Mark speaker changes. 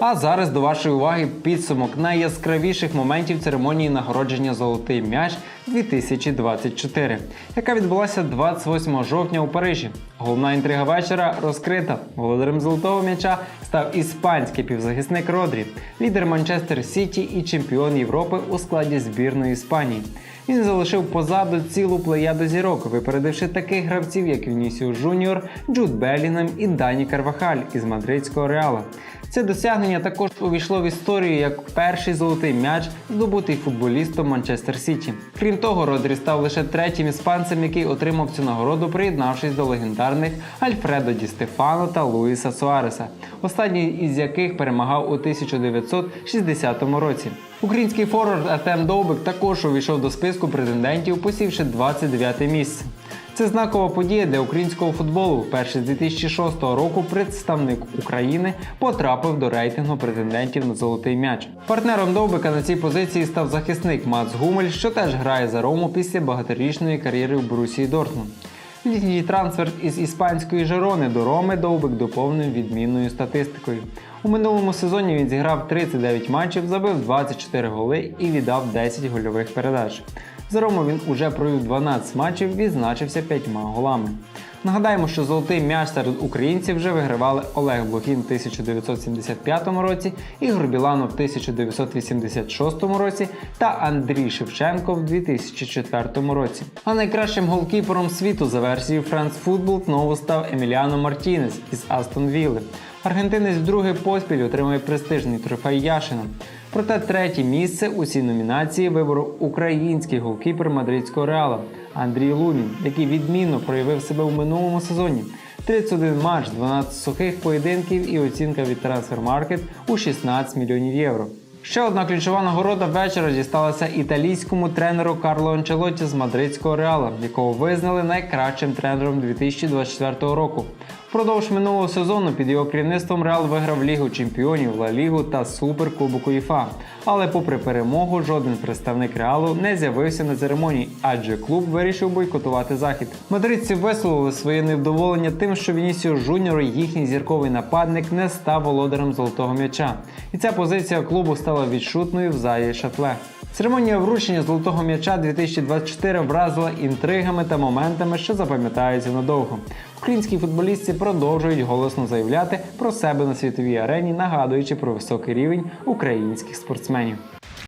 Speaker 1: А зараз до вашої уваги підсумок найяскравіших моментів церемонії нагородження Золотий м'яч 2024, яка відбулася 28 жовтня у Парижі. Головна інтрига вечора розкрита. Володарем золотого м'яча став іспанський півзахисник Родрі, лідер Манчестер Сіті і чемпіон Європи у складі збірної Іспанії. Він залишив позаду цілу плеяду зірок, випередивши таких гравців, як Вінісіус Жуніор, Джуд Белінгем і Дані Карвахаль із мадридського реала. Це досягнення також увійшло в історію як перший золотий м'яч, здобутий футболістом Манчестер Сіті. Крім того, Родрі став лише третім іспанцем, який отримав цю нагороду, приєднавшись до легендарних Альфредо Ді Стефано та Луїса Суареса, останній із яких перемагав у 1960 році. Український форвард Артем Довбик також увійшов до списку претендентів, посівши 29 місце. Це знакова подія для українського футболу. Вперше з 2006 року представник України потрапив до рейтингу претендентів на золотий м'яч. Партнером Довбика на цій позиції став захисник Мац Гумель, що теж грає за Рому після багаторічної кар'єри в Борусії Дортмунд. Літній трансфер із іспанської Жерони до Роми Довбик доповнив відмінною статистикою. У минулому сезоні він зіграв 39 матчів, забив 24 голи і віддав 10 гольових передач. За Рому він уже провів 12 матчів, відзначився 5 голами. Нагадаємо, що золотий м'яч серед українців вже вигравали Олег Блохін в 1975 році, Ігор Біланов в 1986 році та Андрій Шевченко в 2004 році. А найкращим голкіпером світу за версією France Football знову став Еміліано Мартінес із Астон Вілли. Аргентинець вдруге поспіль отримує престижний трофей Яшина. Проте третє місце у цій номінації виборов український голкіпер мадридського реала Андрій Лунін, який відмінно проявив себе у минулому сезоні. 31 матч, 12 сухих поєдинків і оцінка від Transfermarkt у 16 мільйонів євро. Ще одна ключова нагорода вечора дісталася італійському тренеру Карло Анчелотті з мадридського реала, якого визнали найкращим тренером 2024 року. Впродовж минулого сезону під його керівництвом Реал виграв Лігу Чемпіонів, Ла Лігу та Суперкубок УЄФА. Але попри перемогу, жоден представник Реалу не з'явився на церемонії, адже клуб вирішив бойкотувати захід. Мадридці висловили своє невдоволення тим, що Вінісіо Жуніор, їхній зірковий нападник, не став володарем золотого м'яча. І ця позиція клубу стала відчутною в залі шатле. Церемонія вручення золотого м'яча 2024 вразила інтригами та моментами, що запам'ятаються надовго. Українські футболісти продовжують голосно заявляти про себе на світовій арені, нагадуючи про високий рівень українських спортсменів.